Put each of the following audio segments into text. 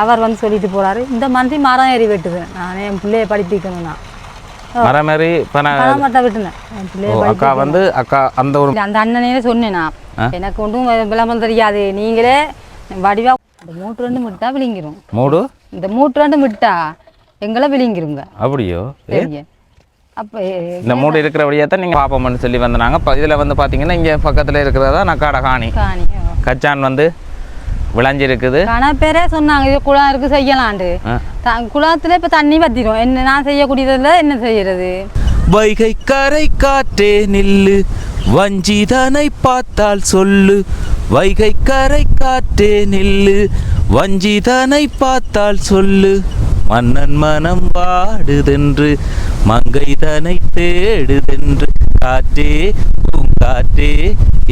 அவர் வந்து சொல்லிட்டு போறாரு இந்த மந்தி மரம் ஏறி வெட்டுது. நான் என் பிள்ளைய படிப்பிக்கணும் நான் மரம் மாதிரி இப்போ நான் மட்டும் விட்டுனேன். என் பிள்ளைய அக்கா வந்து அக்கா அந்த ஒரு அந்த அண்ணனே சொன்னேன் நான். எனக்கு ஒன்றும் விளம்பரம் தெரியாது. நீங்களே வடிவா இந்த மூட்டு ரெண்டு விட்டா விழுங்கிரும். மூடு? இந்த மூட்டு ரெண்டு விட்டா எங்களை விழுங்கிருங்க. அப்படியோ? அப்போ இந்த மூடு இருக்கிறபடியே தான் நீங்கள் பார்ப்போம்னு சொல்லி வந்தாங்க இதில் வந்து பார்த்தீங்கன்னா இங்கே பக்கத்தில் இருக்கிறதா நக்காட காணி. காணி கச்சான் வந்து விளைஞ்சிருக்குது. கண பேரே சொன்னாங்க இது குளம் இருக்கு செய்யலாண்டு குளத்துல இப்போ தண்ணி வத்திரும். என்ன நான் செய்யக்கூடியதில் என்ன செய்யறது? வைகை கரை காற்றே நில்லு வஞ்சிதனை பார்த்தால் சொல்லு. வைகை கரை காற்றே நில்லு வஞ்சிதனை பார்த்தால் சொல்லு. மன்னன் மனம் வாடுதென்று மங்கைதனை தேடுதென்று காற்றே காற்றே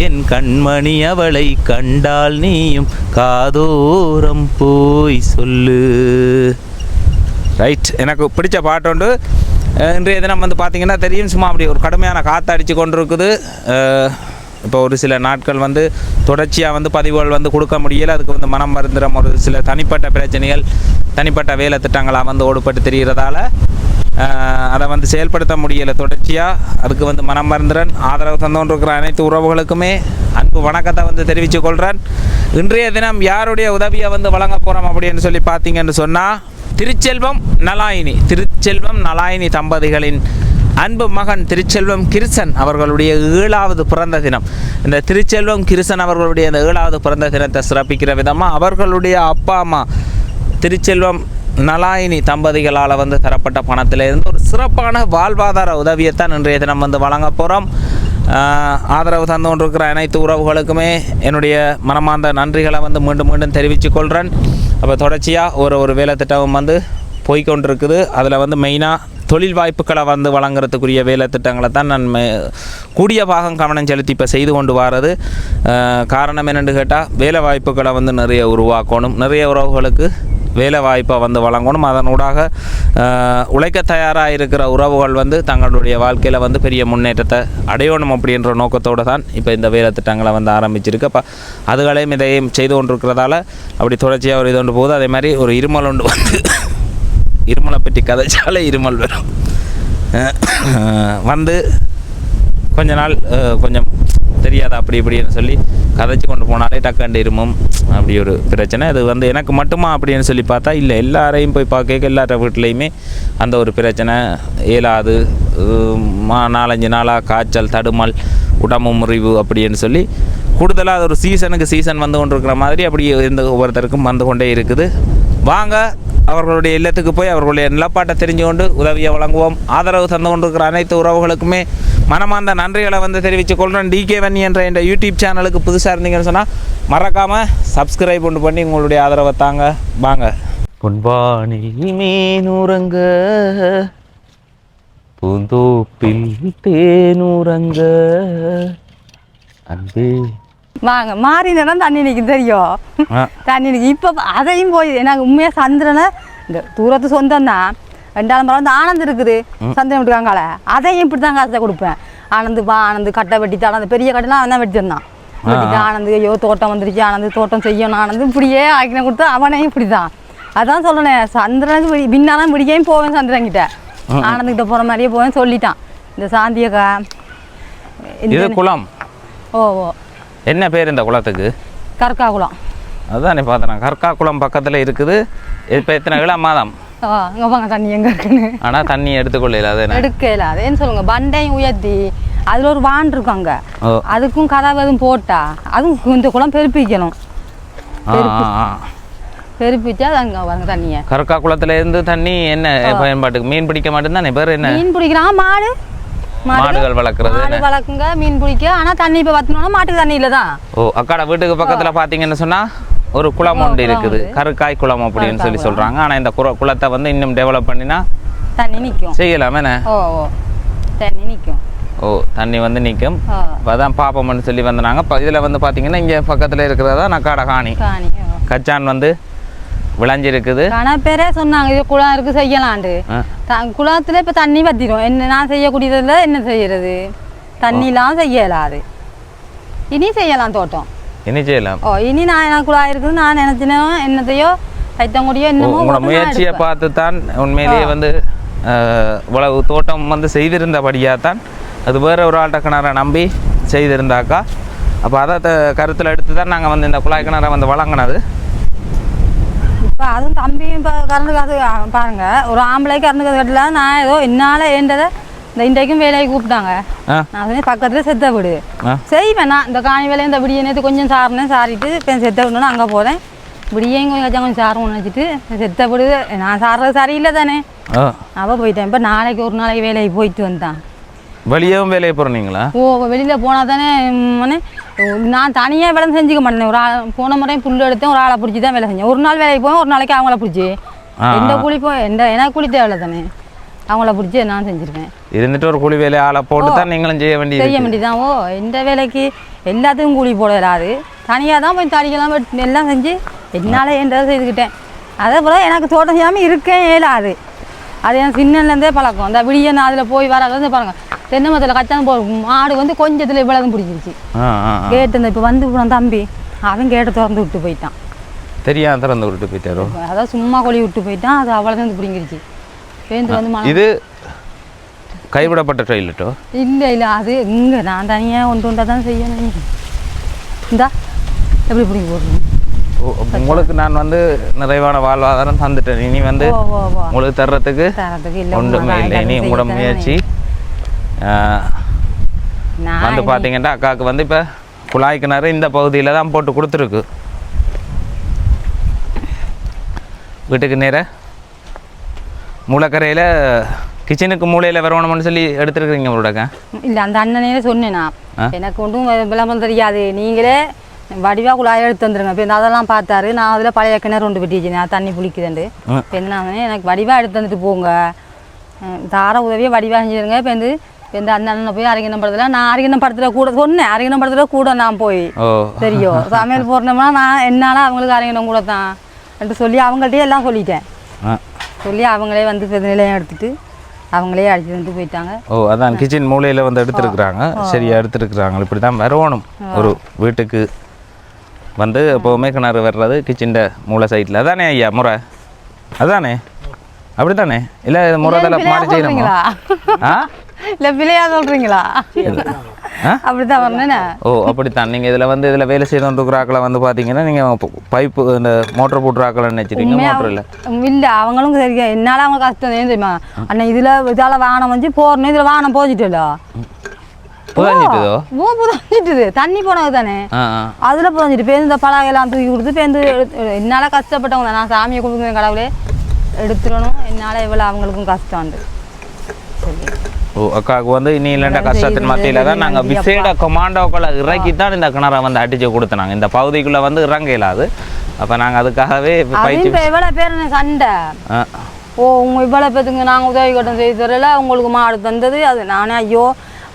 என் கண்மணி அவளை கண்டால் நீயும் காதோரம் போய் சொல்லு. ரைட் எனக்கு பிடிச்ச பாட்டு உண்டு. இன்றைய தினம் வந்து பார்த்தீங்கன்னா தெரியும். சும்மா அப்படி ஒரு கடுமையான காற்று அடித்து கொண்டு இருக்குது இப்போ ஒரு சில நாட்கள் வந்து தொடர்ச்சியாக வந்து பதிவுகள் வந்து கொடுக்க முடியல. அதுக்கு வந்து மனம் மருந்துடும் ஒரு சில தனிப்பட்ட பிரச்சனைகள் தனிப்பட்ட வேலை திட்டங்களாக வந்து ஓடுபட்டு தெரிகிறதால அதை வந்து செயல்படுத்த முடியலை. தொடர்ச்சியாக அதுக்கு வந்து மனம் ஆதரவு தந்தோன்று இருக்கிற அனைத்து உறவுகளுக்குமே அன்பு வணக்கத்தை வந்து தெரிவித்து கொள்கிறேன் இன்றைய தினம் யாருடைய உதவியை வந்து வழங்க போகிறோம் அப்படின்னு சொல்லி பார்த்தீங்கன்னு சொன்னால் திருச்செல்வம் நலாயினி. திருச்செல்வம் நலாயினி தம்பதிகளின் அன்பு மகன் திருச்செல்வம் கிருசன் அவர்களுடைய ஏழாவது பிறந்த தினம். இந்த திருச்செல்வம் கிருசன் அவர்களுடைய இந்த ஏழாவது பிறந்த தினத்தை சிறப்பிக்கிற விதமாக அவர்களுடைய அப்பா அம்மா திருச்செல்வம் நலாயினி தம்பதிகளால் வந்து தரப்பட்ட பணத்திலிருந்து ஒரு சிறப்பான வாழ்வாதார உதவியைத்தான் இன்றைய தினம் வந்து வழங்க போகிறோம் ஆதரவு தந்து கொண்டிருக்கிற அனைத்து உறவுகளுக்குமே என்னுடைய மனமார்ந்த நன்றிகளை வந்து மீண்டும் மீண்டும் தெரிவித்து கொள்கிறேன் அப்போ தொடர்ச்சியாக ஒரு ஒரு வேலை திட்டமும் வந்து போய்க்கொண்டிருக்குது அதில் வந்து மெயினாக தொழில் வாய்ப்புகளை வந்து வழங்குறதுக்குரிய வேலை திட்டங்களை தான் நான் கூடிய பாகம் கவனம் செலுத்தி இப்போ செய்து கொண்டு வர்றது காரணம் என்னென்னு கேட்டால் வேலை வாய்ப்புகளை வந்து நிறைய உருவாக்கணும். நிறைய உறவுகளுக்கு வேலை வாய்ப்பை வந்து வழங்கணும். அதனூடாக உழைக்க தயாராக இருக்கிற உறவுகள் வந்து தங்களுடைய வாழ்க்கையில் வந்து பெரிய முன்னேற்றத்தை அடையணும் அப்படின்ற நோக்கத்தோடு தான் இப்போ இந்த வேலை திட்டங்களை வந்து ஆரம்பிச்சிருக்கு. அப்போ அதுகளையும் இதையும் செய்து கொண்டிருக்கிறதால அப்படி தொடர்ச்சியாக ஒரு இது ஒன்று போகுது. அதே மாதிரி ஒரு இருமல் ஒன்று வந்து இருமலை பற்றி கதைச்சாலே இருமல் வரும். வந்து கொஞ்ச நாள் கொஞ்சம் தெரியாது அப்படி இப்படின்னு சொல்லி கதைச்சு கொண்டு போனாலே டக்காண்டு இருமும் அப்படி ஒரு பிரச்சனை. அது வந்து எனக்கு மட்டுமா அப்படின்னு சொல்லி பார்த்தா இல்லை எல்லாரையும் போய் பார்க்க எல்லார வீட்லேயுமே அந்த ஒரு பிரச்சனை. இயலாது மா நாலஞ்சு நாளாக காய்ச்சல் தடுமல் உடம்பு முறிவு அப்படின்னு சொல்லி கூடுதலாக அது ஒரு சீசனுக்கு சீசன் வந்து கொண்டிருக்கிற மாதிரி அப்படி இந்த ஒவ்வொருத்தருக்கும் வந்து கொண்டே இருக்குது. வாங்க அவர்களுடைய இல்லத்துக்கு போய் அவர்களுடைய நிலப்பாட்டை தெரிஞ்சு கொண்டு உதவியை வழங்குவோம். ஆதரவு தந்து கொண்டிருக்கிற அனைத்து உறவுகளுக்குமே மனமார்ந்த நன்றிகளை வந்து தெரிவித்துக் கொள்கிறேன். டிகே வன்னி என்ற இந்த யூடியூப் சேனலுக்கு புதுசாக இருந்தீங்கன்னு சொன்னால் மறக்காமல் சப்ஸ்கிரைப் ஒன்று பண்ணி உங்களுடைய ஆதரவை தாங்க. வாங்க. பொன்வானில் மீனுறங்க பூந்தோப்பில் தேனுறங்க அன்பே வாங்க மாறி நேரம் தண்ணி நிற்கும் தெரியும். தண்ணி நிற்கும் இப்போ அதையும் போய் எனக்கு உண்மையாக சந்திரனை இந்த தூரத்து சொந்தம் தான் ரெண்டாவது மரம் வந்து ஆனந்த் இருக்குது. சந்திரன் விட்டுருக்காங்கள அதையும் இப்படி தான் காசை கொடுப்பேன். ஆனந்து வா ஆனந்து கட்டை வெட்டி தான் அந்த பெரிய கட்டைலாம் அவன் தான் வெட்டிருந்தான் வெட்டிட்டு ஆனந்து ஐயோ தோட்டம் வந்துருச்சு ஆனந்து தோட்டம் செய்யணும் ஆனந்து இப்படியே ஆக்கின கொடுத்து அவனையும் இப்படி தான் அதான் சொல்லணேன் சந்திரனுக்கு பின்னாலாம் விடிக்கையும் போவேன் சந்திரன்கிட்ட ஆனந்துக்கிட்ட போகிற மாதிரியே போவேன் சொல்லிட்டான். இந்த சாந்தியக்கா குளம். ஓ ஓ. என்ன பேர் இந்த குளத்துக்கு? கற்காகுளம் அதுதானே பார்த்தேன் கற்கா குளம் பக்கத்தில் இருக்குது. இப்போ எத்தனை இளம் மாதம்? தண்ணி எங்கே இருக்குன்னு. ஆனால் தண்ணி எடுத்துக்கொள்ளல அது என்ன எடுக்கல அதேன்னு சொல்லுங்க. பண்டையும் உயர்த்தி அதில் ஒரு வான் இருக்காங்க ஓ. அதுக்கும் கதவு எதுவும் போட்டா அதுவும் இந்த குளம் பெருப்பிக்கணும். பெருப்பிச்சா அது அங்கே வருங்க தண்ணியை. கற்கா குளத்துல இருந்து தண்ணி என்ன பயன்பாட்டுக்கு? மீன் பிடிக்க மட்டும்தானே பேர் என்ன? மீன் பிடிக்கிறான் மாடு. மாடுகள் வளர்க்குறது மாடு வளர்க்குங்க மீன் பிடிக்க. ஆனால் தண்ணி இப்போ வத்தினோன்னா மாட்டுக்கு தண்ணி இல்லை தான் ஓ அக்காட வீட்டுக்கு பக்கத்துல பாத்தீங்கன்னு சொன்னா ஒரு குளம் ஒன்று இருக்குது. கருக்காய் குளம் அப்படின்னு சொல்லி சொல்றாங்க. ஆனா இந்த குர- குளத்தை வந்து இன்னும் டெவலப் பண்ணினா தண்ணி நிற்கும் செய்யலாம் என்ன? ஓ ஓ. தண்ணி நிற்கும் ஓ தண்ணி வந்து நிற்கும் அதான் பாப்போம்னு சொல்லி வந்தாங்க இதில் வந்து பார்த்தீங்கன்னா இங்கே பக்கத்தில் இருக்கிறதா நக்காட காணி. கச்சான் வந்து விளைஞ்சிருக்குது. கண பேரே சொன்னாங்க இது குளம் இருக்கு செய்யலாண்டு குளத்துல இப்ப தண்ணி வத்திரும். என்ன நான் செய்யக்கூடியதுல என்ன செய்யறது? தண்ணிலாம் செய்யலாது. இனி செய்யலாம் தோட்டம். இனி செய்யலாம். ஓ இனி நான் எனக்கு குழாய் இருக்குது நான் நினைச்சினேன் என்னத்தையோ கைத்தங்குடியோ என்னமோ உங்களோட முயற்சியை. பார்த்து தான் உண்மையிலேயே வந்து இவ்வளவு தோட்டம் வந்து செய்திருந்தபடியாக தான் அது வேற ஒரு ஆட்ட கிணறை நம்பி செய்திருந்தாக்கா. அப்போ அதை கருத்தில் எடுத்து தான் நாங்கள் வந்து இந்த குழாய் கிணறை வந்து வழங்கினது. அதுவும் தம்பியும் இப்போ கரண்ட் காசு பாருங்க. ஒரு ஆம்பளை கரண்ட் காசு கட்டல நான் ஏதோ என்னால் ஏண்டதை இந்த இன்றைக்கும் வேலைக்கு கூப்பிட்டாங்க. நான் சொன்னேன் பக்கத்தில் செத்த வீடு. செய்வேன் நான் இந்த காணி வேலையை இந்த விடிய நேற்று கொஞ்சம் சாரினேன் சாரிட்டு இப்போ செத்த விடணும் அங்கே போகிறேன் விடியையும் கொஞ்சம் கொஞ்சம் சாரும் நினச்சிட்டு செத்த விடு. நான் சாடுறது சரியில்லை தானே. அவள் போயிட்டேன். இப்போ நாளைக்கு ஒரு நாளைக்கு வேலைக்கு போயிட்டு வந்தான் வெளியவும் வேலையை போகிறீங்களா ஓ வெளியில் போனால் தானே நான் தனியாக வேலை செஞ்சுக்க மாட்டேன். ஒரு ஆள் போன முறையும் புல் எடுத்தேன் ஒரு ஆளை பிடிச்சி தான் வேலை செஞ்சேன். ஒரு நாள் வேலைக்கு போவேன் ஒரு நாளைக்கு அவங்கள பிடிச்சி. எந்த கூலி போய் எந்த எனக்கு கூலி தேவையில்ல தானே அவங்கள பிடிச்சி நான் செஞ்சுருக்கேன் இருந்துட்டு ஒரு கூலி வேலையை ஆளை போட்டு தான் நீங்களும் செய்ய வேண்டியது செய்ய வேண்டியதான் ஓ எந்த வேலைக்கு எல்லாத்துக்கும் கூலி போட இல்லாது தனியாக தான் போய் தாடிக்கெல்லாம் வெட்டி எல்லாம் செஞ்சு என்னால் என்றதை செய்துக்கிட்டேன். அதே போல் எனக்கு தோட்டம் செய்யாமல் இருக்கேன் இயலாது. அது என் சின்னலேருந்தே பழக்கம். அந்த விடிய நான் அதில் போய் வராது பாருங்க தென்னை மரத்தில் கச்சாந்து போ மாடு வந்து கொஞ்சத்தில் இவ்வளவு பிடிச்சிருச்சு. கேட்டு இந்த இப்போ வந்து போனான் தம்பி அவன் கேட்டை திறந்து விட்டு போயிட்டான். தெரியாம திறந்து விட்டு போயிட்டாரோ? அதான் சும்மா கொழி விட்டு போயிட்டான் அது அவ்வளோதான் வந்து பிடிங்கிருச்சு. பேருந்து வந்து இது கைவிடப்பட்ட டாய்லெட்டோ இல்லை இல்லை அது இங்கே நான் தனியாக ஒன்று ஒன்றா தான் செய்யணும். இந்தா எப்படி பிடிங்க போடுறோம் ஓ, உங்களுக்கு நான் வந்து நிறைவான வாழ்வாதாரம் தந்துட்டேன். இனி வந்து உங்களுக்கு தர்றதுக்கு ஒன்றுமே இல்லை. இனி உங்களோட முயற்சி. வந்து பார்த்தீங்கன்னா அக்காவுக்கு வந்து இப்போ குழாய் கிணறு இந்த பகுதியில் தான் போட்டு கொடுத்துருக்கு. வீட்டுக்கு நேர. மூலக்கரையில் கிச்சனுக்கு மூலையில் வரணும்னு சொல்லி எடுத்துருக்குறீங்க உங்களோடக்க இல்லை அந்த அண்ணனே சொன்னேன். நான்? எனக்கு ஒன்றும் விளம்பரம் தெரியாது. நீங்களே வடிவா குழாயை எடுத்து வந்துருங்க இப்போ அதெல்லாம் பார்த்தாரு. நான் அதில் பழைய கிணறு ஒன்று வெட்டி நான் தண்ணி புளிக்குதுண்டு. இப்போ என்ன எனக்கு வடிவா எடுத்து வந்துட்டு போங்க. தார உதவியை வடிவா செஞ்சிருங்க. இப்போ வந்து இப்போ இந்த அந்த அண்ணனை போய் அரைக்கணும் படத்தில் நான் அரைக்கணும் படத்தில் கூட சொன்னேன். அரைக்கணும் படத்தில் கூட நான் போய். தெரியும். சமையல் போடணும்னா நான் என்னால் அவங்களுக்கு அரைக்கணும் கூட தான் என்று சொல்லி அவங்கள்ட்டயே எல்லாம் சொல்லிட்டேன். சொல்லி அவங்களே வந்து நிலையம் எடுத்துட்டு அவங்களே அடிச்சு வந்து போயிட்டாங்க. ஓ அதான் கிச்சன் மூலையில் வந்து எடுத்துருக்குறாங்க. சரியா எடுத்துருக்குறாங்க. இப்படி தான் வரணும் ஒரு வீட்டுக்கு வந்து எப்போவுமே கிணறு வர்றது கிச்சன் மூளை சைட்டில் அதானே ஐயா முறை? அதானே? அப்படி தானே இல்லை முறையில் மாறி செய்யணுமா? ஆ? இல்லை பிள்ளையா சொல்றீங்களா ஆ? அப்படிதான் வரணுண்ணே ஓ அப்படித்தான். நீங்கள் இதில் வந்து இதில் வேலை செய்யணுன்றாக்களை வந்து பார்த்தீங்கன்னா நீங்கள் பைப்பு இந்த மோட்டர் போட்டுறாக்களை நினச்சிட்டீங்க. மோட்டர் இல்லை. இல்லை அவங்களும் சரி என்னால் அவங்க கஷ்டம் தெரியுமா? அண்ணா இதில் இதால் வானம் வந்து போறணும் இதில் வானம் போச்சிட்டுல புதஞ்சிட்டுதோ ஓ புதஞ்சிட்டுது தண்ணி போனது தானே? அதில் புதஞ்சிட்டு பேருந்து இந்த பலகையெல்லாம் தூக்கி கொடுத்து பேருந்து என்னால் கஷ்டப்பட்டவங்க. நான் சாமியை கொடுக்குற கடவுளே. எடுத்துடணும். என்னால் எவ்வளோ அவங்களுக்கும் கஷ்டம் ஓ அக்காவுக்கு வந்து இனி இல்லைண்டா கஷ்டத்தின் மத்தியில் தான் நாங்கள் விசேட கொமாண்டோக்களை இறக்கி தான் இந்த கிணறை வந்து அடிச்சு கொடுத்தனாங்க. இந்த பகுதிக்குள்ளே வந்து இறங்க இயலாது அப்போ நாங்கள் அதுக்காகவே எவ்வளோ பேர் சண்டை. ஓ உங்க இவ்வளோ பேத்துங்க நாங்கள் உதவி கட்டம் செய்து தரல. உங்களுக்கு மாடு தந்தது. அது நானே ஐயோ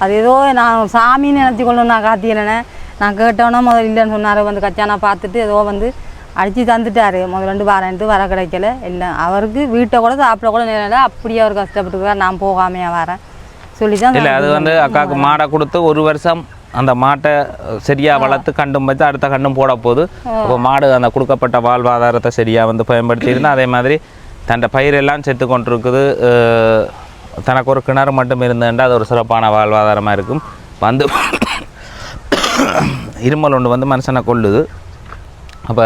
அது ஏதோ நான் சாமின்னு நினச்சி கொண்டு நான் காத்தியலனே நான் கேட்டோன்னா முதல்ல இல்லைன்னு சொன்னார். வந்து கச்சானா பார்த்துட்டு ஏதோ வந்து அடித்து தந்துட்டாரு. முதல் ரெண்டு வாரன்ட்டு வர கிடைக்கல. எல்லாம் அவருக்கு வீட்டை கூட சாப்பிட கூட நேரம் இல்லை. அப்படியே அவர் கஷ்டப்பட்டுருக்கார் நான் போகாமையா வரேன். சொல்லி தான் இல்லை அது வந்து அக்காவுக்கு மாடை கொடுத்து ஒரு வருஷம் அந்த மாட்டை சரியாக வளர்த்து கண்டும் வச்சு அடுத்த கண்டும் போட போகுது. அப்போ மாடு அந்த கொடுக்கப்பட்ட வாழ்வாதாரத்தை சரியாக வந்து பயன்படுத்தியிருந்தா அதே மாதிரி தன் பயிரெல்லாம் செத்து கொண்டிருக்குது தனக்கு ஒரு கிணறு மட்டும் இருந்ததுண்டா அது ஒரு சிறப்பான வாழ்வாதாரமாக இருக்கும். வந்து இருமல் ஒன்று வந்து மனுஷனை கொள்ளுது அப்போ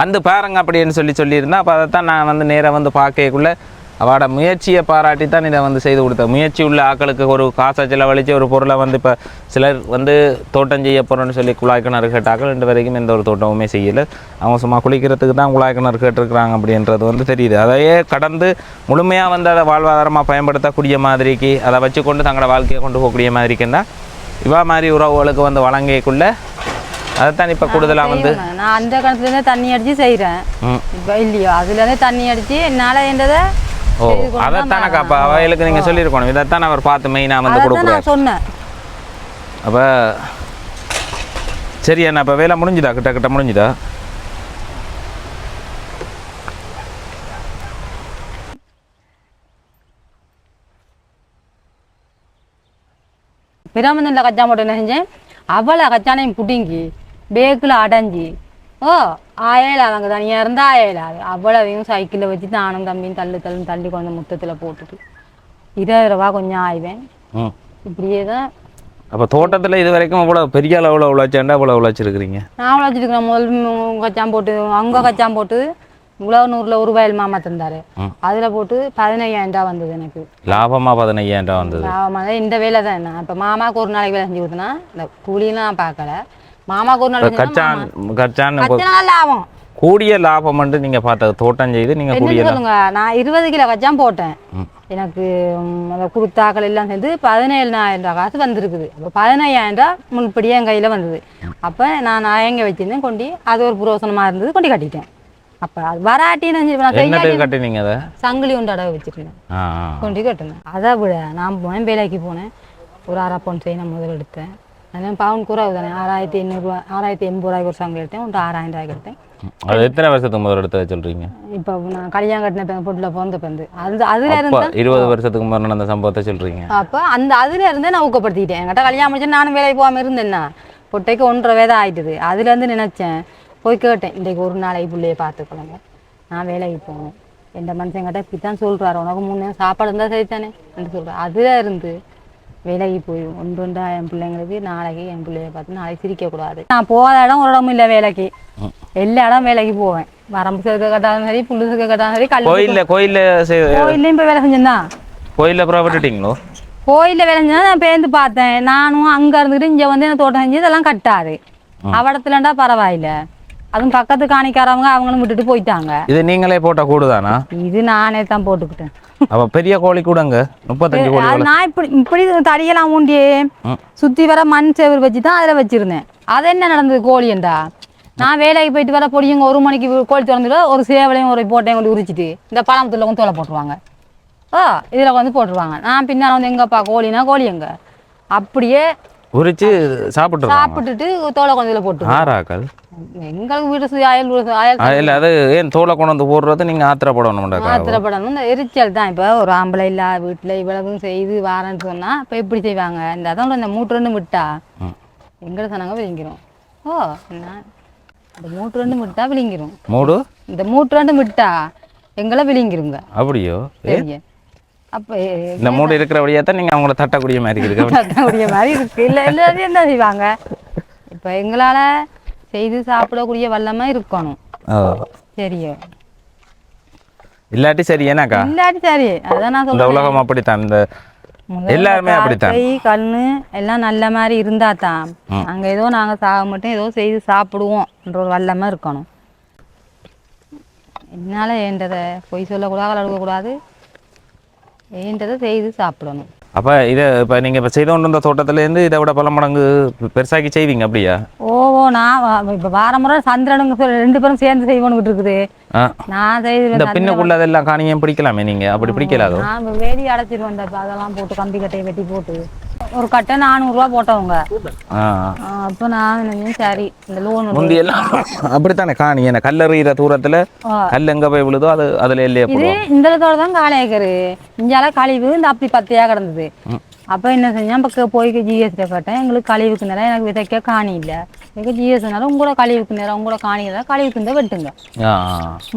வந்து பாருங்க அப்படின்னு சொல்லி சொல்லியிருந்தா அப்போ அதைத்தான் நான் வந்து நேராக வந்து பார்க்கக்குள்ளே அவட முயற்சியை பாராட்டி தான் இதை வந்து செய்து கொடுத்தேன் முயற்சி உள்ள ஆட்களுக்கு ஒரு காசை செலவழித்து ஒரு பொருளை வந்து இப்போ சிலர் வந்து தோட்டம் செய்ய போகிறோன்னு சொல்லி குழாய் கிணறு கேட்டாக்கள் ரெண்டு வரைக்கும் எந்த ஒரு தோட்டமுமே செய்யலை. அவங்க சும்மா குளிக்கிறதுக்கு தான் குழாய் கிணறு கேட்டிருக்கிறாங்க அப்படின்றது வந்து தெரியுது. அதையே கடந்து முழுமையாக வந்து அதை வாழ்வாதாரமாக பயன்படுத்தக்கூடிய மாதிரிக்கு அதை வச்சு கொண்டு தங்களோட வாழ்க்கையை கொண்டு போகக்கூடிய மாதிரிக்குன்னா இவா மாதிரி உறவுகளுக்கு வந்து வழங்கியக்குள்ள அதைத்தான் இப்போ கூடுதலாக வந்து. நான் அந்த காலத்துலேருந்தே தண்ணி அடித்து செய்கிறேன் இப்போ இல்லையோ அதுலேருந்தே தண்ணி அடித்து என்னால் என்றதை ஓ அதைத்தானக்கா அப்போ அவைகளுக்கு நீங்கள் சொல்லியிருக்கணும். இதைத்தான் அவர் பார்த்து மெயினாக வந்து நான் சொன்னேன். அப்போ சரி அண்ணா இப்போ வேலை முடிஞ்சுதா? கிட்ட கிட்ட முடிஞ்சுதா? பிரமந்தனில் கச்சா மட்டும் என்ன செஞ்சேன் அவளை கச்சானையும் புடுங்கி பேக்கில் அடைஞ்சி ஓ ஆயலாது அங்கே தனியாக இருந்தால் ஆயலாது அவ்வளவையும் சைக்கிளில் வச்சு நானும் தம்பியும் தள்ளு தள்ளு தள்ளி கொண்டு முத்தத்தில் போட்டுட்டு இருபது ரூபா கொஞ்சம் ஆய்வேன். இப்படியே தான் அப்போ தோட்டத்தில் இது வரைக்கும் இவ்வளோ பெரிய அளவில் உழைச்சேன்டா இவ்வளோ உழைச்சிருக்கிறீங்க? நான் உழைச்சிருக்கிறேன். முதல் ம் கச்சான் போட்டு அங்கே கச்சான் போட்டு உழவு நூறில் ஒரு வயல் மாமா தந்தார். அதில் போட்டு பதினையாயிரம் ரூபா வந்தது எனக்கு. லாபமாக பதினையாயிரம் ரூபா வந்தது? லாபமாக இந்த வேலை தான் என்ன இப்போ மாமாவுக்கு ஒரு நாளைக்கு வேலை செஞ்சு கொடுத்தனா இந்த கூலியெல்லாம் நான் பார்க்கல. மாமாவுக்கு ஒரு செஞ்சா கச்சான் கச்சான் நாள் லாபம். கூடிய லாபம் மட்டும் நீங்கள் பார்த்தது தோட்டம் செய்து நீங்கள் கூடிய சொல்லுங்க. நான் இருபது கிலோ கச்சான் போட்டேன். எனக்கு அந்த குருத்தாக்கள் எல்லாம் சேர்ந்து பதினேழாயிரம் ரூபா காசு வந்திருக்குது. அப்போ பதினையாயிரம் ரூபா முன்படியே என் கையில் வந்தது. அப்போ நான் நான் எங்கே வச்சிருந்தேன் கொண்டு. அது ஒரு புரோசனமாக இருந்தது கொண்டு கட்டிட்டேன். அப்போ அது வராட்டி நான் செஞ்சு- நான் என்னத்துக்கு செய்யாட்டி கட்டினீங்க அதை? சங்கிலி ஒன்று அடவை வச்சிருந்தேன். கொண்டு கட்டினேன். அதை விட நான் போனேன் வேலைக்கு போனேன். ஒரு அரை பவுன் செயின் நான் முதல்ல எடுத்தேன். அதனால் பவுன் குறவு தானே ஆறாயிரத்தி எண்ணூறுரூவா ஆறாயிரத்தி எண்பது ரூபாய்க்கு ஒரு சங்கிலி எடுத்தேன் ஒன்று ஆறாயிரம் ரூபாய்க்கு எடுத்தேன் அது எத்தனை வருஷத்துக்கு முதல்ல எடுத்து சொல்கிறீங்க இப்போ நான் கல்யாணம் கட்டின பொட்டில் பிறந்த பிறந்து அது அதில் இருந்து இருபது வருஷத்துக்கு முன்னாடி நடந்த சம்பவத்தை சொல்கிறீங்க அப்போ அந்த அதுல இருந்தே நான் ஊக்கப்படுத்திக்கிட்டேன் என்கிட்ட கல்யாணம் முடிச்சு நானும் வேலைக்கு போகாமல் இருந்தேன்னா பொட்டைக்கு ஒன்றரை வேதம் ஆயிட்டுது அதுலேருந்து நினச்சேன் போய் கேட்டேன் இன்றைக்கு ஒரு நாளைக்கு பிள்ளைய பார்த்துக்கொள்ளுங்க நான் வேலைக்கு போகணும் எந்த மனுஷங்கிட்ட இப்படி தான் சொல்கிறாரு உனக்கு மூணு சாப்பாடு இருந்தால் சரி தானே சொல்கிறேன் அதில் இருந்து வேலைக்கு போய் ஒன்று ஒன்றா என் பிள்ளைங்களுக்கு நாளைக்கு என் பிள்ளைய பார்த்து நாளைக்கு சிரிக்கக்கூடாது. நான் போகாத இடம் ஒரு இடமும் இல்லை வேலைக்கு. எல்லா இடம் வேலைக்கு போவேன். வரம்பு சேர்க்க கட்டாலும் சரி புல்லு சேர்க்க கட்டாலும் சரி கல் கோயிலில் கோயிலில் கோயிலையும் போய் வேலை செஞ்சேன் கோயிலில் அப்புறம் விட்டுட்டீங்களோ? கோயிலில் விளைஞ்சா நான் பேருந்து பார்த்தேன். நானும் அங்கே இருந்துக்கிட்டு இங்கே வந்து எனக்கு தோட்டம் செஞ்சு இதெல்லாம் கட்டாது. அவடத்துலண்டா பரவாயில்ல. அதுவும் பக்கத்து காணிக்காரவங்க அவங்களும் விட்டுட்டு போயிட்டாங்க. இது நீங்களே போட்ட கூடுதானா? இது நானே தான் போட்டுக்கிட்டேன். அப்போ பெரிய கோழி கூடங்க? முப்பத்தஞ்சு கோழி அது நான் இப்படி இப்படி தடியெல்லாம் ஊண்டியே. சுற்றி வர மண் செவர் வச்சு தான் அதில் வச்சிருந்தேன். அது என்ன நடந்தது கோழியண்டா நான் வேலைக்கு போயிட்டு வர பொடியுங்க ஒரு மணிக்கு கோழி திறந்துட்டு ஒரு சேவலையும் ஒரு போட்டையும் கொண்டு உரிச்சிட்டு இந்த பழமத்துல வந்து தோலை போட்டுருவாங்க. ஓ இதில் வந்து போட்டுருவாங்க. நான் பின்னால் வந்து எங்கப்பா கோழினா கோழி எங்க அப்படியே உரிச்சு சாப்பிட்டுருவாங்க. சாப்பிட்டுட்டு தோலை இதில் போட்டு ஆறாக்கள். எங்களுக்கு வீடு வீடு- அயல் இல்லை அது ஏன் தோலை கொண்டு வந்து போடுறது நீங்கள் ஆத்திரப்படணும்டாக்கா ஆத்திரப்படணும். இந்த எரிச்சல் தான். இப்போ ஒரு ஆம்பளை இல்லா வீட்டில் இவ்வளவும் செய்து வாரேன்னு சொன்னால் இப்போ எப்படி செய்வாங்க? இந்த அதான் இந்த மூட்டு ரெண்டு விட்டா. எங்களை சொன்னாங்க விழுங்கிரும். ஓ என்ன? இந்த மூட்டு ரெண்டு விட்டா விழுங்கிரும். மூடு? இந்த மூட்டு ரெண்டு விட்டா எங்களை விழுங்கிருங்க. அப்படியோ? சரிங்க அப்போ இந்த மூடு இருக்கிறபடியா தான் நீங்கள் அவங்கள தட்டக்கூடிய மாதிரி இருக்கு தட்டக்கூடிய மாதிரி இருக்கு. இல்லை இல்லை என்ன செய்வாங்க? இப்போ எங்களால் செய்து சாப்பிடக்கூடிய வல்லமை இருக்கணும். சரியோ. இல்லாட்டி சரி ஏனாக்கா இல்லாட்டி சரி. அதான் நான் சொல்றேன். உலகம் அப்படித்தான். இந்த எல்லாருமே அப்படித்தான். கை கண்ணு எல்லாம் நல்ல மாதிரி இருந்தா தான். அங்க ஏதோ நாங்க சாக மட்டும் ஏதோ செய்து சாப்பிடுவோம்ன்ற ஒரு வல்லமை இருக்கணும். என்னால ஏண்டதை பொய் சொல்லக்கூடாது அழுகக்கூடாது. ஏண்டதை செய்து சாப்பிடணும். அப்போ இதை இப்போ நீங்கள் இப்போ செய்து கொண்டு வந்த தோட்டத்துலேருந்து இதை விட பல மடங்கு பெருசாக்கி செய்வீங்க அப்படியா? ஓ ஓ நான் இப்ப வார முறை சந்திரனுங்க சொல்லி ரெண்டு பேரும் சேர்ந்து செய்வோன்னு இருக்குது. நான் செய்து இந்த பின்னுக்குள்ள அதெல்லாம் காணியம் பிடிக்கலாமே நீங்கள் அப்படி பிடிக்கலாதோ? நான் வேலி அடைச்சிருவேன் அதெல்லாம் போட்டு கம்பி கட்டையை வெட்டி போட்டு ஒரு கட்டை நானூறுரூவா போட்டவங்க. அப்போ நான் சரி இந்த லோன் முந்தியெல்லாம் அப்படித்தானே காணி என்ன கல்லறிகிற தூரத்தில். கல் எங்கே போய் விழுதோ அது அதில் இல்லையே இது இந்த இடத்தோட தான் காலி ஏக்கரு இஞ்சால கழிவு இந்த அப்படி பத்தையாக கிடந்தது. அப்போ என்ன செஞ்சேன்? பக்கம் போய் ஜிஎஸ்டி கேட்டேன். எங்களுக்கு கழிவுக்கு நேரம் எனக்கு விதைக்க காணி இல்லை. எனக்கு ஜிஎஸ்னால உங்களோட கழிவுக்கு நேரம் உங்களோட காணி இல்லை. கழிவுக்கு இருந்தால் வெட்டுங்க.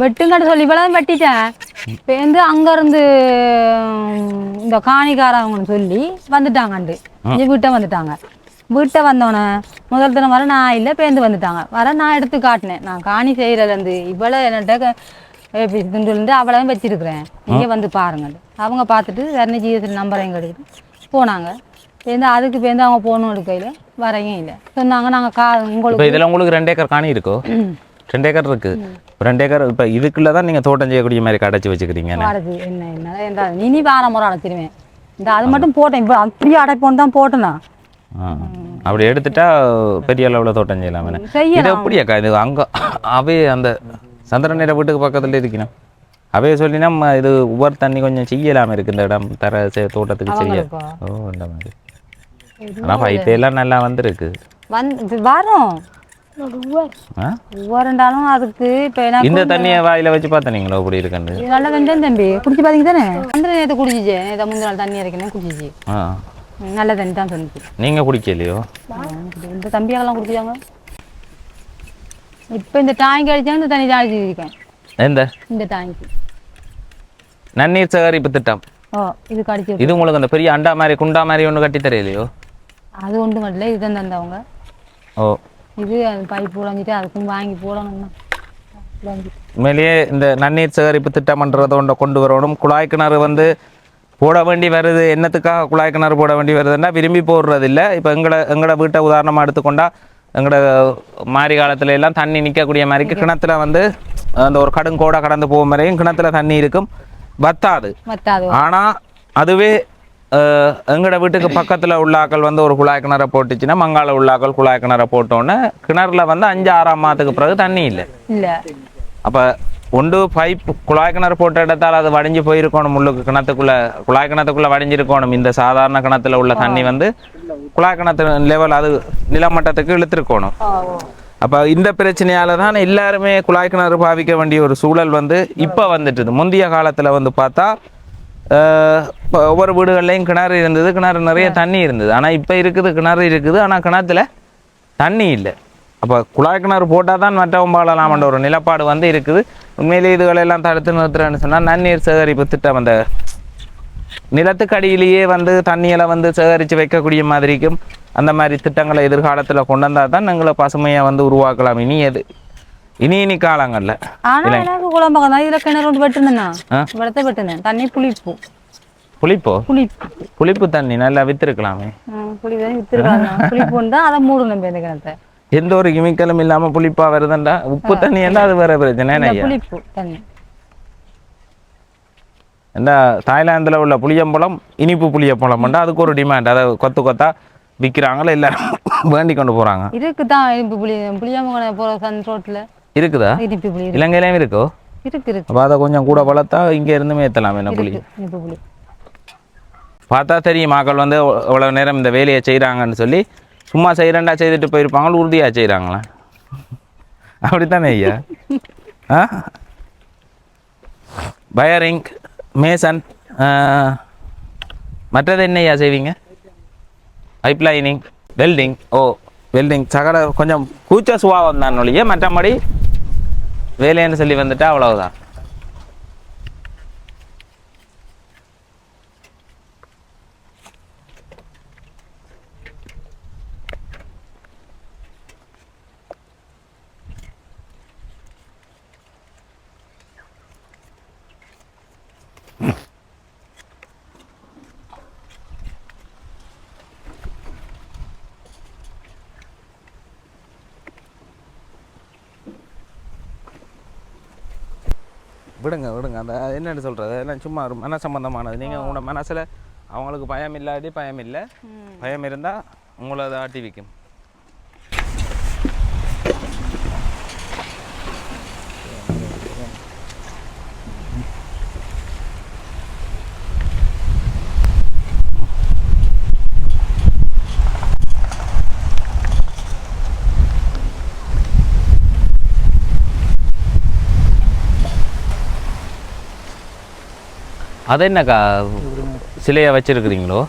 வெட்டுங்கன்னு சொல்லி இப்போலாம் வெட்டிட்டேன். இப்போ வந்து அங்கேருந்து இந்த காணிக்காரவங்கன்னு சொல்லி வந்துட்டாங்கண்டு. வீட்டை வந்துட்டாங்க. வீட்டை வந்தோடனே முதல் தினம் வர நான் இல்லை பேருந்து வந்துட்டாங்க. வர நான் எடுத்து காட்டினேன். நான் காணி செய்கிறதுலேருந்து இவ்வளோ என்னட்ட துண்டுலேருந்து அவ்வளோ வச்சிருக்கிறேன். நீங்கள் வந்து பாருங்க அவங்க பார்த்துட்டு சரணி ஜிஎஸ்டி நம்பர் எங்கே எடுத்து போனாங்க. பேருந்து அதுக்கு பேருந்து அவங்க போகணும் எடுக்கையில் வரையும் இல்லை. சொன்னாங்க நாங்கள் கா உங்களுக்கு இதில் உங்களுக்கு ரெண்டு ஏக்கர் காணி இருக்கோ? ரெண்டு ஏக்கர் இருக்கு. ரெண்டு ஏக்கர் இப்போ இதுக்குள்ள தான் நீங்கள் தோட்டம் செய்யக்கூடிய மாதிரி கடைச்சி வச்சுக்கிறீங்க வாடகை என்ன என்ன என்றால் இனி வார முறை அடைச்சிருவேன். இந்த அது மட்டும் போட்டேன். இப்போ அப்படியே அடைப்போன்னு தான் போட்டேனா. அப்படி எடுத்துட்டா பெரிய அளவில் தோட்டம் செய்யலாம். இது எப்படியாக்கா இது அங்கே அவே அந்த சந்திரநீர வீட்டுக்கு பக்கத்தில் இருக்கணும் அவே சொல்லி நம்ம இது உவர் தண்ணி கொஞ்சம் செய்யலாம இருக்கு இந்த இடம் தர தோட்டத்துக்கு செய்ய? ஓ இந்த மாதிரி. ஆனால் பைப்பு எல்லாம் நல்லா வந்திருக்கு. வந்து வரும். அதுக்கு இப்போ எனக்கு இந்த தண்ணியை வாயில வச்சு பார்த்தா நீங்களோ இப்படி இருக்குன்னு? நல்ல தம்பி. குடிச்சு பார்த்தீங்க தானே? அந்த நேரத்தை குடிச்சிச்சு. நேற்று முந்தின நாள் தண்ணி இறக்கினேன் குடிச்சிச்சு. நல்ல தண்ணி தான் சொன்னிச்சு நீங்கள் குடிக்கலையோ? இந்த தம்பியாகலாம் குடிச்சாங்க. இப்போ இந்த டாங்கி அடிச்சா இந்த தண்ணி தான் எந்த? இந்த டாங்கி நன்னீர் சேகரிப்பு திட்டம் இது கடிச்சு இது உங்களுக்கு அந்த பெரிய அண்டா மாதிரி குண்டா மாதிரி ஒன்று கட்டி தெரியலையோ? அது ஒன்று மட்டும் இது தான் தந்தவங்க. ஓ. இது பைப் உடஞ்சிட்டு அதுக்கும் வாங்கி போடணும்னா. உண்மையிலேயே இந்த நன்னீர் சேகரிப்பு திட்டம்ன்றதை ஒன்றை கொண்டு வரணும். குழாய் கிணறு வந்து போட வேண்டி வருது. என்னத்துக்காக குழாய் கிணறு போட வேண்டி வருதுன்னா விரும்பி போடுறது இல்லை இப்போ எங்களை எங்களோட வீட்டை உதாரணமாக எடுத்துக்கொண்டா எங்களோட மாரி காலத்துல எல்லாம் தண்ணி நிற்கக்கூடிய மாதிரிக்கு கிணத்துல வந்து அந்த ஒரு கடுங்கோடை கடந்து போகும் வரையும் கிணத்துல தண்ணி இருக்கும். வத்தாது. ஆனால் அதுவே எங்களோட வீட்டுக்கு பக்கத்தில் உள்ளாக்கள் வந்து ஒரு குழாய் கிணறை போட்டுச்சுன்னா மங்காள உள்ளாக்கள் குழாய் கிணறை போட்டோன்னே கிணறுல வந்து அஞ்சு ஆறாம் மாதத்துக்கு பிறகு தண்ணி இல்லை. அப்போ ஒன்று பைப் குழாய் கிணறு போட்ட இடத்தால் அது வடிஞ்சு போயிருக்கணும் உள்ளுக்கு கிணத்துக்குள்ள குழாய் கிணத்துக்குள்ள வடிஞ்சிருக்கணும். இந்த சாதாரண கிணத்துல உள்ள தண்ணி வந்து குழாய் கிணத்து லெவல் அது நிலமட்டத்துக்கு இழுத்துருக்கணும். அப்போ இந்த பிரச்சனையால தான் எல்லாருமே குழாய் கிணறு பாவிக்க வேண்டிய ஒரு சூழல் வந்து இப்போ வந்துட்டுது. முந்தைய காலத்தில் வந்து பார்த்தா இப்ப ஒவ்வொரு வீடுகள்லையும் கிணறு இருந்தது கிணறு நிறைய தண்ணி இருந்தது. ஆனால் இப்போ இருக்குது கிணறு இருக்குது ஆனால் கிணத்துல தண்ணி இல்லை. அப்போ குழாய் கிணறு போட்டால் தான் மற்றவன் பாடலாம்ன்ற ஒரு நிலப்பாடு வந்து இருக்குது. உண்மையிலே இதுகளெல்லாம் தடுத்து நிறுத்துறேன்னு சொன்னால் நன்னீர் சேகரிப்பு திட்டம் அந்த நிலத்துக்கு அடியிலேயே வந்து தண்ணியெல்லாம் வந்து சேகரித்து வைக்கக்கூடிய மாதிரிக்கும் அந்த மாதிரி திட்டங்களை எதிர்காலத்தில் கொண்டு வந்தால் தான் எங்களை பசுமையாக வந்து உருவாக்கலாம். இனி எது? இனி இனி காலங்களில். ஆனா எனக்கு தான். இதுல கிணறு வெட்டுனேன்? தண்ணி புளிப்பு. புளிப்போ? புளிப்பு. புளிப்பு தண்ணி நல்லா புளி தண்ணி புளிப்பு அதை மூடணும் இந்த கிணத்தை. எந்த ஒரு கெமிக்கலும் இல்லாமல் புளிப்பாக வருதுண்டா? உப்பு தண்ணி எல்லாம் அது வேற பிரச்சனை புளிப்பு தண்ணி. இந்த தாய்லாந்தில் உள்ள புளியம்பழம் இனிப்பு புளியப்பழம்ண்டா அதுக்கு ஒரு டிமாண்ட் அதை கொத்து கொத்தா விற்கிறாங்களோ எல்லாரும் வேண்டி கொண்டு போகிறாங்க இருக்கு தான் இனிப்பு புளி புளியாமங்கனை போகிற சன் ரோட்டில் இருக்குதா? இனிப்பு புளி இருக்கு. இலங்கையிலையும் இருக்கோ? இருக்கு இருக்கு. அப்போ அதை கொஞ்சம் கூட வளர்த்தா இங்கே இருந்து ஏற்றலாம் என்ன புளி? இனிப்பு புளி. பார்த்தா தெரியும் மக்கள் வந்து இவ்வளோ நேரம் இந்த வேலையை செய்கிறாங்கன்னு சொல்லி. சும்மா செய்கிறேன்டா செய்துட்டு போயிருப்பாங்க உறுதியாக செய்கிறாங்களா அப்படித்தானே ஐயா? ஆ? வயரிங் மேசன் மற்றது என்னையா செய்வீங்க? பைப் லைனிங் வெல்டிங் ஓ வெல்டிங் சகல கொஞ்சம் கூச்ச சுபாவம் தான் ஒழிய மற்றபடி வேலைன்னு சொல்லி வந்துட்டா அவ்வளவுதான். என்னன்னு சொல்கிறது எல்லாம் சும்மா ஒரு மன சம்பந்தமானது. நீங்கள் உங்களோட மனசில் அவங்களுக்கு பயம் இல்லாட்டி பயம் இல்லை. பயம் இருந்தால் உங்களை அதை ஆட்டி வைக்கும் அது என்னக்கா சிலையை வச்சிருக்கிறீங்களோ?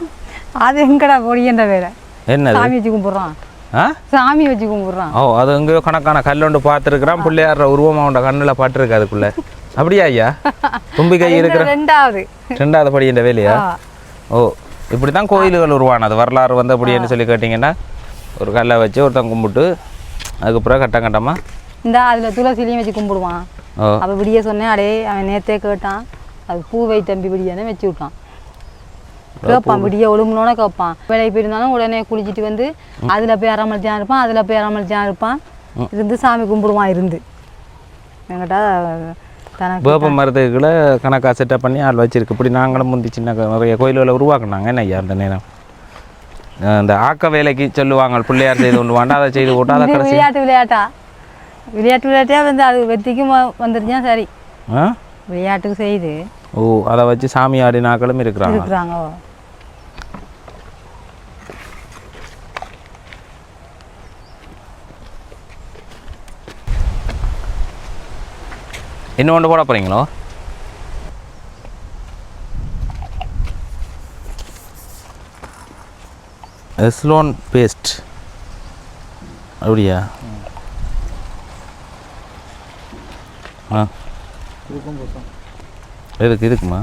அது எங்கடா பொடியன்ற வேலை. என்னது? சாமி வச்சு கும்பிட்றான். சாமி வச்சு கும்பிட்றான். ஓ அது எங்கேயோ கணக்கான கல்லொண்டு பார்த்துருக்குறான். பிள்ளையாடுற உருவம் அவனோட கண்ணில் பட்டிருக்கு அதுக்குள்ள. அப்படியா ஐயா? தும்பி கை இருக்கிற ரெண்டாவது. ரெண்டாவது படி இந்த வேலையா. ஓ இப்படி தான் கோயில்கள் உருவானது. வரலாறு வந்து அப்படின்னு சொல்லி கேட்டிங்கன்னா ஒரு கல்லை வச்சு ஒருத்தன் கும்பிட்டு அதுக்கப்புறம் கட்டம் கட்டமாக இந்த அதில் துளசிலையும் வச்சு கும்பிடுவான். அப்போ விடிய சொன்னேன் அடே அவன் நேத்தே கேட்டான். அது பூ வை தம்பி விடியானே வச்சு விட்டான் கேட்பான் விடிய ஒழுங்குனோட கேட்பான் வேலைக்கு போயிருந்தாலும் உடனே குளிச்சுட்டு வந்து அதில் போய் அரைமலிச்சான் இருப்பான் அதில் போய் அரைமலிச்சான் இருப்பான். இருந்து சாமி கும்பிடுவான் இருந்து. என்கிட்ட வேப்ப மரத்துக்குள்ள கணக்கா செட்டப் பண்ணி ஆள் வச்சிருக்கு. இப்படி நாங்களும் முந்தி சின்ன நிறைய கோயில்களை உருவாக்குனாங்க என்ன ஐயா அந்த நேரம்? இந்த ஆக்க வேலைக்கு சொல்லுவாங்க பிள்ளையார் செய்து கொண்டு வாண்டா அதை செய்து போட்டு அதை விளையாட்டு விளையாட்டா? விளையாட்டு விளையாட்டே வந்து அது வெற்றிக்கும் வ- வந்துருச்சா சரி. ஆ? விளையாட்டுக்கு செய்து ஓ அதை வச்சு சாமி ஆடினாக்களும் இருக்கிறாங்க. இருக்கிறாங்க. இன்னும் ஒன்று போட போகிறீங்களோ எஸ்லோன் பேஸ்ட். அப்படியா? ஆ. எதுக்கு இதுக்குமா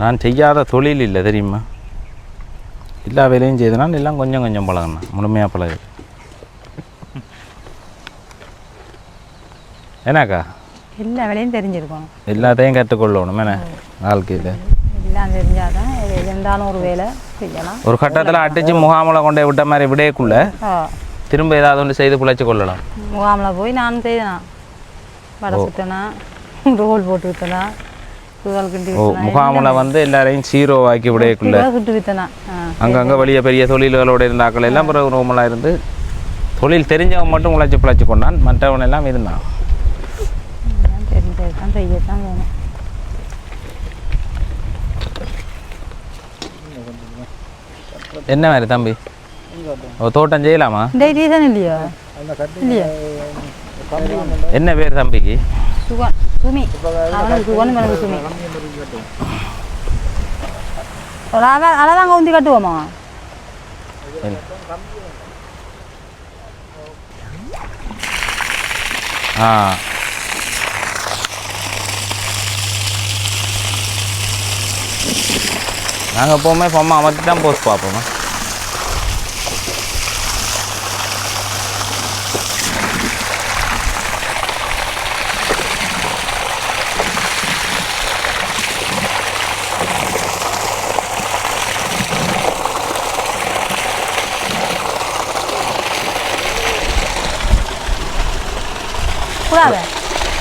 நான் செய்யாத தொழில் இல்லை தெரியுமா? எல்லா வேலையும் செய்தனால் எல்லாம் கொஞ்சம் கொஞ்சம் பழகணும் முழுமையாக பழகு. என்னக்கா? எல்லா வேலையும் தெரிஞ்சிருக்கணும் எல்லாத்தையும் கற்றுக்கொள்ளணும் என்ன? வாழ்க்கையில். இருந்தாலும் ஒரு வேலை செய்யலாம். ஒரு கட்டத்தில் அடித்து முகாமில் கொண்டு விட்ட மாதிரி விடையக்குள்ள திரும்ப ஏதாவது ஒன்று செய்து பிழைச்சி கொள்ளலாம். முகாமில் போய் நான் செய்தேனா வடை சுட்டனா? ரோல் போட்டு வித்தனா முகாமில் வந்து எல்லாரையும் சீரோ ஆக்கி விடையக்குள்ள சுட்டு வித்தனா அங்கங்கே வெளிய பெரிய தொழில்களோட இருந்தாக்கள் எல்லாம் பிறகு ரூமெல்லாம் இருந்து தொழில் தெரிஞ்சவன் மட்டும் உழைச்சி பிழைச்சி கொண்டான். மற்றவன் எல்லாம் இருந்தான். தெரிஞ்சது தான் செய்யத்தான் வேணும். என்ன மாதிரி தம்பி? ஓ தோட்டம் செய்யலாமா? இல்லையா? இல்லையா? என்ன பேர் தம்பிக்கு? சுமி. சுமி. அளவாங்க உந்தி கட்டுவோமா? ஆ. நாங்கள் எப்போவுமே பொம்மை அமர்த்தி தான் போஸ்ட் பார்ப்போமா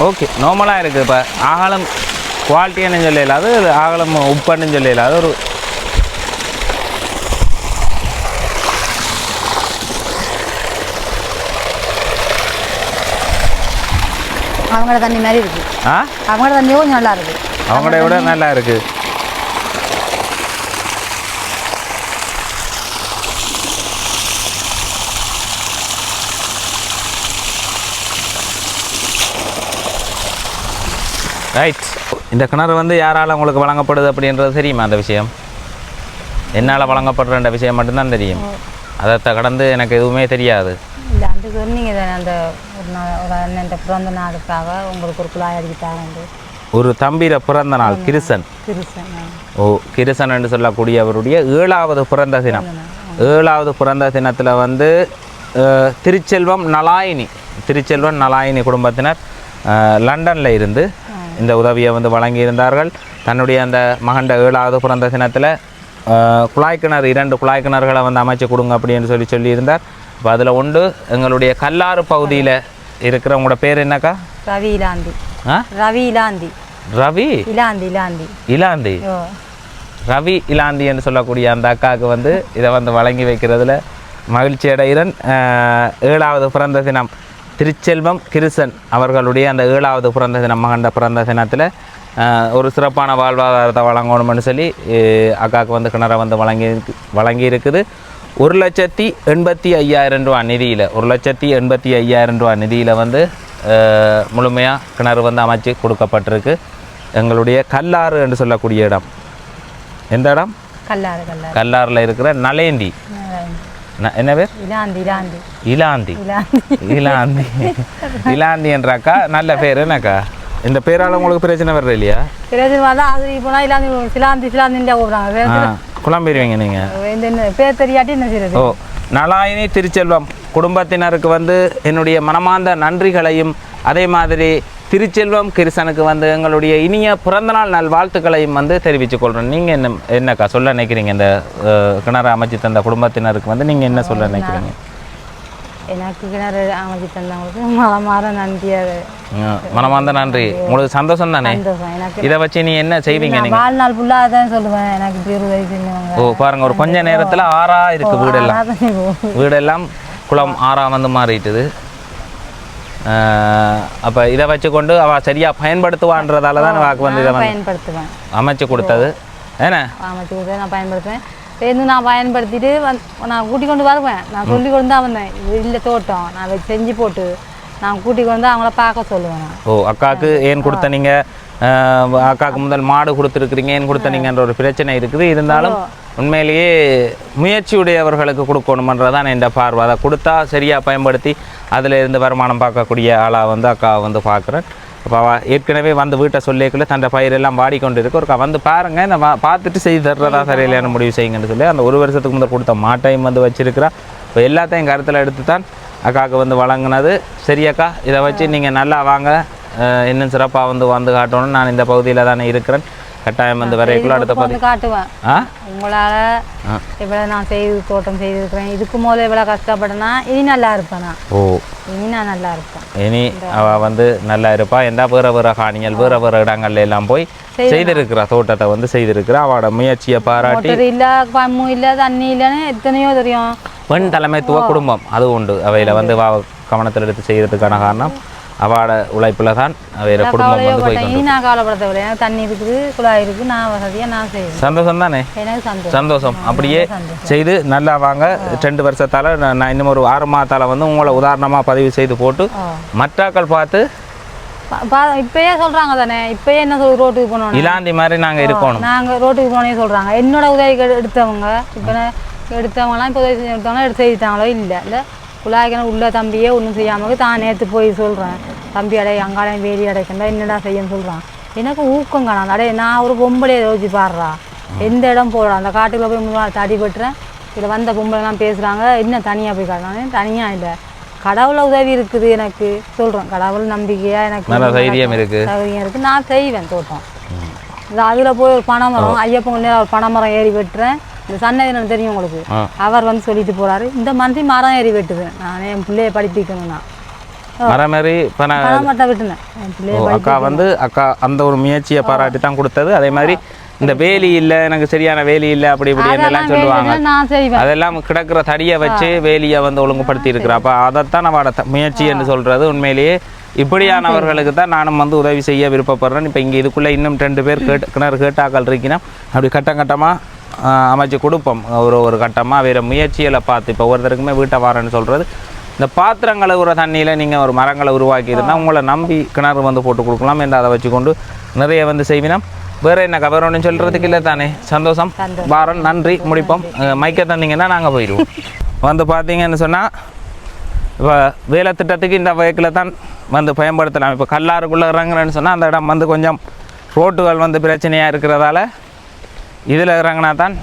ஓகே நார்மலாக இருக்குது இப்போ. ஆகலம் குவாலிட்டின்னு சொல்லல அது ஆகலம் உப்புன்னு சொல்லல அது ஒரு அவங்களோட தண்ணி மாதிரி இருக்கு. ஆ? அவங்களோட தண்ணியும் கொஞ்சம் நல்லா இருக்கு. அவங்களோட விட நல்லா இருக்குது ரைட் இந்த கிணறு வந்து யாரால் உங்களுக்கு வழங்கப்படுது அப்படின்றது தெரியுமா அந்த விஷயம்? என்னால் வழங்கப்படுற விஷயம் மட்டும்தான் தெரியும். அதை கடந்து எனக்கு எதுவுமே தெரியாது. அந்த ஒரு நாள் ஒரு அண்ணன் பிறந்த நாளுக்காக உங்களுக்கு ஒரு குழாய் அடிக்கிட்டாங்க ஒரு தம்பிர பிறந்த நாள் கிருசன் ஓ கிருசன் என்று சொல்லக்கூடியவருடைய ஏழாவது பிறந்த தினம். ஏழாவது பிறந்த தினத்தில் வந்து திருச்செல்வம் நலாயினி திருச்செல்வம் நலாயினி குடும்பத்தினர் லண்டன்ல இருந்து இந்த உதவியை வந்து வழங்கியிருந்தார்கள். தன்னுடைய அந்த மகண்ட ஏழாவது பிறந்த தினத்தில் குழாய் கிணறு இரண்டு குழாய் கிணறுகளை வந்து அமைச்சு கொடுங்க அப்படின்னு சொல்லி சொல்லியிருந்தார். இப்போ அதில் ஒன்று எங்களுடைய கல்லாறு பகுதியில் இருக்கிற உங்களோட பேர் என்னக்கா? ரவி இலாந்தி. ஆ? ரவி இலாந்தி. ரவி? இலாந்தி இலாந்தி. இலாந்தி? ரவி இலாந்தி என்று சொல்லக்கூடிய அந்த அக்காவுக்கு வந்து இதை வந்து வழங்கி வைக்கிறதுல மகிழ்ச்சி அடைகிறேன். ஏழாவது பிறந்த தினம் திருச்செல்வம் கிருசன் அவர்களுடைய அந்த ஏழாவது பிறந்த தினம் மகண்ட பிறந்த தினத்தில் ஒரு சிறப்பான வாழ்வாதாரத்தை வழங்கணும்னு சொல்லி அக்காவுக்கு வந்து கிணறை வந்து வழங்கி வழங்கி இருக்குது ஒரு லட்சத்தி எண்பத்தி ஐயாயிரம் ரூபா நிதியில் ஒரு லட்சத்தி எண்பத்தி ஐயாயிரம் ரூபா நிதியில் வந்து முழுமையாக கிணறு வந்து அமைச்சு கொடுக்கப்பட்டிருக்கு. எங்களுடைய கல்லாறு என்று சொல்லக்கூடிய இடம். எந்த இடம்? கல்லாறு கல்லாறு. கல்லாறில் இருக்கிற நலேந்தி என்ன பேர்? இலாந்தி இலாந்தி. இலாந்தி. இலாந்தி. இலாந்தி. இலாந்தி என்ற அக்கா நல்ல பேர் என்னக்கா? இந்த பேரால் உங்களுக்கு பிரச்சனை வர்றது இல்லையா? அது போனால் இலாந்தி சிலாந்தி சிலாந்தின்னு கூப்பிடுறாங்க. குழம்பிடுவீங்க நீங்கள் பேர் தெரியாட்டி என்ன செய்யறது ஓ நலாயினி திருச்செல்வம் குடும்பத்தினருக்கு வந்து என்னுடைய மனமார்ந்த நன்றிகளையும் அதே மாதிரி திருச்செல்வம் கிருஷ்ணனுக்கு வந்து எங்களுடைய இனிய பிறந்தநாள் நல் வாழ்த்துக்களையும் வந்து தெரிவித்துக் கொள்கிறோம் நீங்கள் என்ன என்னக்கா சொல்ல நினைக்கிறீங்க? இந்த கிணறு அமைச்சு தந்த குடும்பத்தினருக்கு வந்து நீங்கள் என்ன சொல்ல நினைக்கிறீங்க? எனக்கு கிணறு அமைச்சு தந்தவங்களுக்கு மழை மாற நன்றி அது. ம், மனமார்ந்த நன்றி. உங்களுக்கு சந்தோஷம் தானே? இதை வச்சு நீ என்ன செய்வீங்க நீங்க? வாழ்நாள் ஃபுல்லாக தான் சொல்லுவேன். எனக்கு உதவி செஞ்சவங்க ஓ பாருங்க ஒரு கொஞ்ச நேரத்துல ஆறா இருக்கு வீடெல்லாம். அதான் வீடெல்லாம் குளம் ஆறா வந்து மாறிட்டுது. அப்ப இதை வச்சுக்கொண்டு அவ சரியா பயன்படுத்துவான்றதால தான் வாக்கு வந்து இதை வந்து பயன்படுத்துவேன். அமைச்சு கொடுத்தது. ஏன்னா அமைச்சு கொடுத்து நான் பயன்படுத்துவேன். சேர்ந்து நான் பயன்படுத்திட்டு வந் நான் கூட்டி கொண்டு வருவேன். நான் சொல்லி கொண்டு தான் வந்தேன் இது இல்லை தோட்டம் நான் வச்சு செஞ்சு போட்டு நான் கூட்டி கொண்டு அவங்கள பார்க்க சொல்லுவேன் ஓ அக்காவுக்கு ஏன் கொடுத்த நீங்க? ஆஹ், அக்காவுக்கு முதல் மாடு கொடுத்துருக்குறீங்க ஏன் கொடுத்த நீங்கன்ற ஒரு பிரச்சனை இருக்குது. இருந்தாலும் உண்மையிலேயே முயற்சியுடையவர்களுக்கு கொடுக்கணுமன்றதான் என் பார்வை. அதை கொடுத்தா சரியாக பயன்படுத்தி அதில் இருந்து வருமானம் பார்க்கக்கூடிய ஆளாக வந்து அக்காவை வந்து பார்க்குறேன். இப்போ ஏற்கனவே வந்து வீட்டை சொல்லிக்கல தன் பயிரெல்லாம் வாடிக்கொண்டு இருக்கு ஒருக்கா வந்து பாருங்க இந்த வா- பார்த்துட்டு செய்து தர்றதா சரியில்லையான முடிவு செய்யுங்கன்னு சொல்லி அந்த ஒரு வருஷத்துக்கு முதல் கொடுத்த மாட்டையும் வந்து வச்சிருக்கிறா. இப்போ எல்லாத்தையும் கருத்தில் எடுத்து தான் அக்காவுக்கு வந்து வழங்கினது. சரியக்கா இதை வச்சு நீங்கள் நல்லா வாங்க. இன்னும் சிறப்பாக வந்து வந்து காட்டணும் நான் இந்த பகுதியில் தானே இருக்கிறேன். கட்டாயம் வந்து வரைக்குள்ள அடுத்த பகுதி வந்து காட்டுவேன். ஆ? உங்களால் இவ்வளோ நான் செய்து தோட்டம் செய்திருக்கிறேன் இதுக்கு முதல்ல இவ்வளோ கஷ்டப்பட்டேன்னா இனி நல்லா இருப்பேன்? நான் ஓ. இனி நான் நல்லா இருப்பேன். இனி அவ வந்து நல்லா இருப்பா. எந்த வேற வேற காணிகள் வேற வேற இடங்கள்ல எல்லாம் போய் செய்திருக்கிறா தோட்டத்தை வந்து செய்திருக்கிறா. அவளோட முயற்சியை பாராட்டி மோட்டர் இல்லை பம்மு இல்லை தண்ணி இல்லைன்னு எத்தனையோ தெரியும். பெண் தலைமைத்துவ குடும்பம். அது உண்டு. அவையில வந்து கவனத்தில் எடுத்து செய்யறதுக்கான காரணம். அவளோட உழைப்புல தான் அவையில குடும்பம் வந்து போய் இனி நான் கவலைப்பட தேவையில்லை எனக்கு தண்ணி இருக்குது குழாய் இருக்குது நான் வசதியாக நான் செய்வேன். சந்தோஷம் தானே எனக்கு சந்தோஷம். சந்தோஷம். அப்படியே செய்து நல்லா வாங்க. ரெண்டு வருஷத்தால நான் இன்னும் ஒரு ஆறு மாதத்தால வந்து உங்களை உதாரணமா பதிவு செய்து போட்டு மற்றாக்கள் பார்த்து இப்பயே சொல்றாங்க தானே. இப்பயே என்ன சொல் ரோட்டுக்கு போனோம் இலாந்தி மாதிரி நாங்க இருக்கணும். நாங்க ரோட்டுக்கு போனே சொல்றாங்க. என்னோட உதவி எடுத்தவங்க இப்போ எடுத்தவங்கலாம் இப்போ உதவி செஞ்சு எடுத்தவங்க எடுத்து செய்தாங்களோ இல்லை. இல்லை குழாய்க்கணும் உள்ள தம்பியே ஒன்றும் செய்யாமல் தான் நேற்று போய் சொல்கிறேன் தம்பி அடை அங்காளையும் வேலி அடைக்கண்டா என்னடா செய்யன்னு சொல்கிறான் எனக்கு ஊக்கம் காணாது. அடே நான் ஒரு பொம்பளையை யோசிச்சு பாடுறா எந்த இடம் போடுறா அந்த காட்டுக்குள்ள போய் மூணு நாள் தடிபட்டுறேன் இதில் வந்த பொம்பளைலாம் பேசுகிறாங்க என்ன தனியாக போய் காட்டுறாங்க. தனியாக இல்லை? கடவுள உதவி இருக்குது எனக்கு. சொல்கிறேன் கடவுள் நம்பிக்கையாக எனக்கு நல்ல தைரியம் இருக்கு. சௌகரியம் இருக்குது நான் செய்வேன் தோட்டம். இது அதில் போய் ஒரு பனைமரம் ஐயப்பன் நேரம் ஒரு பனைமரம் ஏறி வெட்டுறேன். இந்த சன்னதினம் தெரியும் உங்களுக்கு. அவர் வந்து சொல்லிட்டு போறாரு. இந்த மந்தி மரம் ஏறி வெட்டுது. நான் என் பிள்ளைய படிப்பிக்கணும் நான் மரம் மாதிரி இப்போ நான் விட்டுனேன். அக்கா வந்து அக்கா அந்த ஒரு முயற்சியை பாராட்டி தான் கொடுத்தது. அதே மாதிரி இந்த வேலி இல்லை எனக்கு சரியான வேலி இல்லை அப்படி இப்படி எல்லாம் அதெல்லாம் சொல்லுவாங்க. அதெல்லாம் கிடக்கிற தடியை வச்சு வேலியை வந்து ஒழுங்குபடுத்தி இருக்கிறா அப்போ அதைத்தான் த- முயற்சி என்று சொல்றது உண்மையிலேயே. இப்படியானவர்களுக்கு தான் நானும் வந்து உதவி செய்ய விருப்பப்படுறேன். இப்போ இங்கே இதுக்குள்ளே இன்னும் ரெண்டு பேர் கேட்டு கிணறு கேட்டாக்கள் இருக்கணும் அப்படி கட்டம் கட்டமாக அமைச்சு கொடுப்போம். ஒரு ஒரு கட்டமாக வேறு முயற்சிகளை பார்த்து. இப்போ ஒருத்தருக்குமே வீட்டை வாரேன்னு சொல்கிறது இந்த பாத்திரங்களை உற தண்ணியில் நீங்கள் ஒரு மரங்களை உருவாக்கிதுன்னா உங்களை நம்பி கிணறு வந்து போட்டு கொடுக்கலாம் என்று அதை வச்சுக்கொண்டு நிறைய வந்து செய்வினோம். வேற என்ன கவர் ஒன்றும் சொல்கிறதுக்கு இல்லை தானே? சந்தோஷம். வாரம் நன்றி முடிப்போம். மைக்க தந்தீங்கன்னா நாங்கள் போயிடுவோம். வந்து பார்த்தீங்கன்னு சொன்னால் இப்போ வேலை திட்டத்துக்கு இந்த வெஹிக்கிளை தான் வந்து பயன்படுத்தலாம். இப்போ கல்லாறுக்குள்ளே இறங்குறேன்னு சொன்னால் அந்த இடம் வந்து கொஞ்சம் ரோட்டுகள் வந்து பிரச்சனையாக இருக்கிறதால இதில் இறங்கினா தான்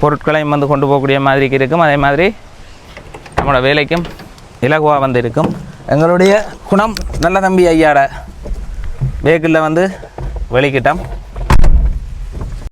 பொருட்களையும் வந்து கொண்டு போகக்கூடிய மாதிரி இருக்கும். அதே மாதிரி நம்மளோட வேலைக்கும் இலகுவாக வந்து இருக்கும். எங்களுடைய குணம் நல்ல தம்பி ஐயாட வெஹிக்கிளில் வந்து வெளிக்கிட்டோம்.